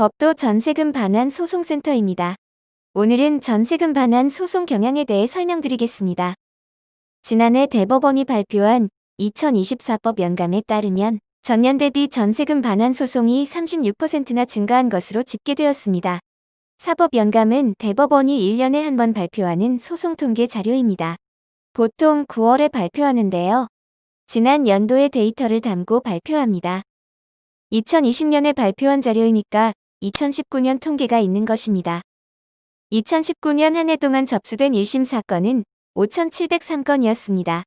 법도 전세금 반환 소송센터입니다. 오늘은 전세금 반환 소송 경향에 대해 설명드리겠습니다. 지난해 대법원이 발표한 2024법 연감에 따르면 전년 대비 전세금 반환 소송이 36%나 증가한 것으로 집계되었습니다. 사법 연감은 대법원이 1년에 한 번 발표하는 소송 통계 자료입니다. 보통 9월에 발표하는데요. 지난 연도의 데이터를 담고 발표합니다. 2020년에 발표한 자료이니까 2019년 통계가 있는 것입니다. 2019년 한 해 동안 접수된 1심 사건은 5,703건이었습니다.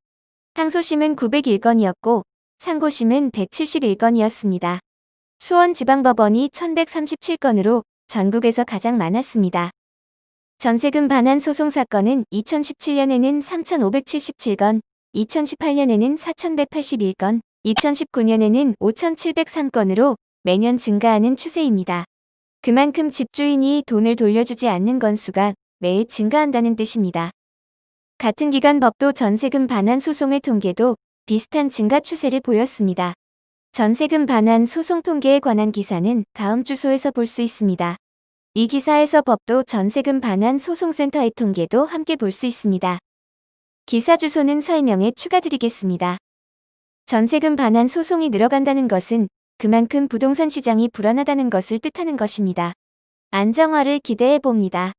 항소심은 901건이었고 상고심은 171건이었습니다. 수원지방법원이 1,137건으로 전국에서 가장 많았습니다. 전세금 반환 소송 사건은 2017년에는 3,577건, 2018년에는 4,181건, 2019년에는 5,703건으로 매년 증가하는 추세입니다. 그만큼 집주인이 돈을 돌려주지 않는 건수가 매일 증가한다는 뜻입니다. 같은 기간 법도 전세금 반환 소송의 통계도 비슷한 증가 추세를 보였습니다. 전세금 반환 소송 통계에 관한 기사는 다음 주소에서 볼 수 있습니다. 이 기사에서 법도 전세금 반환 소송센터의 통계도 함께 볼 수 있습니다. 기사 주소는 설명에 추가드리겠습니다. 전세금 반환 소송이 늘어간다는 것은 그만큼 부동산 시장이 불안하다는 것을 뜻하는 것입니다. 안정화를 기대해 봅니다.